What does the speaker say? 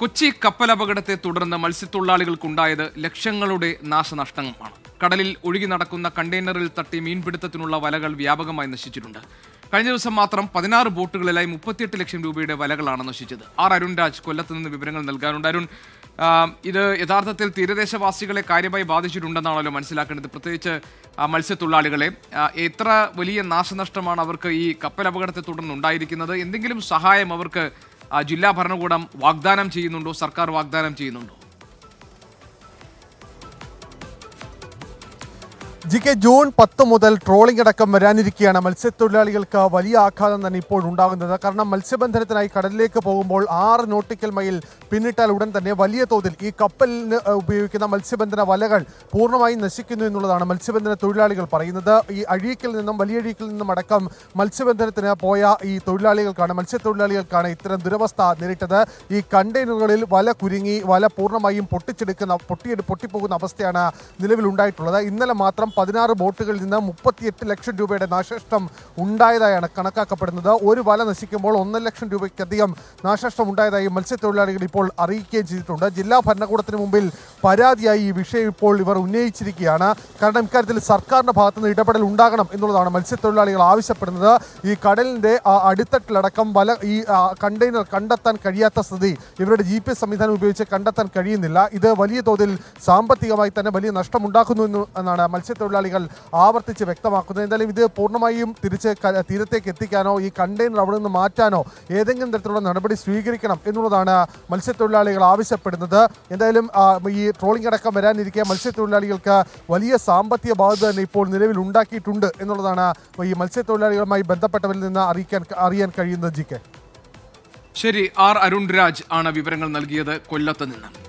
കൊച്ചി കപ്പലപകടത്തെ തുടർന്ന് മത്സ്യത്തൊഴിലാളികൾക്കുണ്ടായത് ലക്ഷങ്ങളുടെ നാശനഷ്ടമാണ്. കടലിൽ ഒഴുകി നടക്കുന്ന കണ്ടെയ്നറിൽ തട്ടി മീൻപിടുത്തത്തിനുള്ള വലകൾ വ്യാപകമായി നശിച്ചിട്ടുണ്ട്. കഴിഞ്ഞ ദിവസം മാത്രം പതിനാറ് ബോട്ടുകളിലായി മുപ്പത്തിയെട്ട് ലക്ഷം രൂപയുടെ വലകളാണ് നശിച്ചത്. ആർ അരുൺ രാജ് കൊല്ലത്ത് നിന്ന് വിവരങ്ങൾ നൽകാനുണ്ട്. അരുൺ ഇത് യഥാർത്ഥത്തിൽ തീരദേശവാസികളെ കാര്യമായി ബാധിച്ചിട്ടുണ്ടെന്നാണല്ലോ മനസ്സിലാക്കേണ്ടത്. പ്രത്യേകിച്ച് മത്സ്യത്തൊഴിലാളികളെ. എത്ര വലിയ നാശനഷ്ടമാണ് അവർക്ക് ഈ കപ്പൽ അപകടത്തെ തുടർന്ന് ഉണ്ടായിരിക്കുന്നത് എന്തെങ്കിലും സഹായം അവർക്ക് ജില്ലാ ഭരണകൂടം വാഗ്ദാനം ചെയ്യുന്നുണ്ടോ? സർക്കാർ വാഗ്ദാനം ചെയ്യുന്നുണ്ടോ? ജി കെ ജൂൺ പത്ത് മുതൽ ട്രോളിംഗ് അടക്കം വരാനിരിക്കുകയാണ്. മത്സ്യത്തൊഴിലാളികൾക്ക് വലിയ ആഘാതം തന്നെ ഇപ്പോൾ ഉണ്ടാകുന്നത്. കാരണം മത്സ്യബന്ധനത്തിനായി കടലിലേക്ക് പോകുമ്പോൾ ആറ് നോട്ടിക്കൽ മൈൽ പിന്നിട്ടാൽ ഉടൻ തന്നെ വലിയ തോതിൽ ഈ കപ്പലിന് ഉപയോഗിക്കുന്ന മത്സ്യബന്ധന വലകൾ പൂർണമായും നശിക്കുന്നു എന്നുള്ളതാണ് മത്സ്യബന്ധന തൊഴിലാളികൾ പറയുന്നത്. ഈ അഴീക്കിൽ നിന്നും വലിയ അഴീക്കിൽ നിന്നും അടക്കം മത്സ്യബന്ധനത്തിന് പോയ ഈ തൊഴിലാളികൾക്കാണ് മത്സ്യത്തൊഴിലാളികൾക്കാണ് ഇത്തരം ദുരവസ്ഥ നേരിട്ടത്. ഈ കണ്ടെയ്നറുകളിൽ വല കുരുങ്ങി വല പൂർണമായും പൊട്ടിച്ചെടുക്കുന്ന പൊട്ടിയെടു പൊട്ടിപ്പോകുന്ന അവസ്ഥയാണ് നിലവിലുണ്ടായിട്ടുള്ളത്. ഇന്നലെ മാത്രം പതിനാറ് ബോട്ടുകളിൽ നിന്ന് മുപ്പത്തിയെട്ട് ലക്ഷം രൂപയുടെ നാശനഷ്ടം ഉണ്ടായതായാണ് കണക്കാക്കപ്പെടുന്നത്. ഒരു വല നശിക്കുമ്പോൾ ഒന്നര ലക്ഷം രൂപയ്ക്കധികം നാശനഷ്ടം ഉണ്ടായതായി മത്സ്യത്തൊഴിലാളികൾ ഇപ്പോൾ അറിയിക്കുകയും ചെയ്തിട്ടുണ്ട്. ജില്ലാ ഭരണകൂടത്തിന് മുമ്പിൽ പരാതിയായി ഈ വിഷയം ഇപ്പോൾ ഇവർ ഉന്നയിച്ചിരിക്കുകയാണ്. കാരണം ഇക്കാര്യത്തിൽ സർക്കാരിന്റെ ഭാഗത്തുനിന്ന് ഇടപെടൽ ഉണ്ടാകണം എന്നുള്ളതാണ് മത്സ്യത്തൊഴിലാളികൾ ആവശ്യപ്പെടുന്നത്. ഈ കടലിന്റെ ആ, അടിത്തട്ടിലടക്കം വല ഈ കണ്ടെയ്നർ കണ്ടെത്താൻ കഴിയാത്ത സ്ഥിതി ഇവരുടെ ജി പി എസ് സംവിധാനം ഉപയോഗിച്ച് കണ്ടെത്താൻ കഴിയുന്നില്ല. ഇത് വലിയ തോതിൽ സാമ്പത്തികമായി തന്നെ വലിയ നഷ്ടമുണ്ടാക്കുന്നു എന്നാണ് എന്നാണ് മത്സ്യത്തൊഴിലാളികൾ ആവർത്തിച്ച് വ്യക്തമാക്കുന്നത് എന്തായാലും ഇത് പൂർണമായും തിരിച്ച് തീരത്തേക്ക് എത്തിക്കാനോ ഈ കണ്ടെയ്നർ അവിടെ നിന്ന് മാറ്റാനോ ഏതെങ്കിലും തരത്തിലുള്ള നടപടി സ്വീകരിക്കണം എന്നുള്ളതാണ് മത്സ്യത്തൊഴിലാളികൾ ആവശ്യപ്പെടുന്നത്. എന്തായാലും ഈ ട്രോളിംഗ് അടക്കം വരാനിരിക്കെ മത്സ്യത്തൊഴിലാളികൾക്ക് വലിയ സാമ്പത്തിക ബാധ്യത തന്നെ ഇപ്പോൾ നിലവിൽ ഉണ്ടാക്കിയിട്ടുണ്ട് എന്നുള്ളതാണ് ഈ മത്സ്യത്തൊഴിലാളികളുമായി ബന്ധപ്പെട്ടവരിൽ നിന്ന് അറിയിക്കാൻ അറിയാൻ കഴിയുന്നത് ജി കെ. ശരി ആർ അരുൺ രാജ് ആണ് വിവരങ്ങൾ നൽകിയത് കൊല്ലത്ത് നിന്ന്.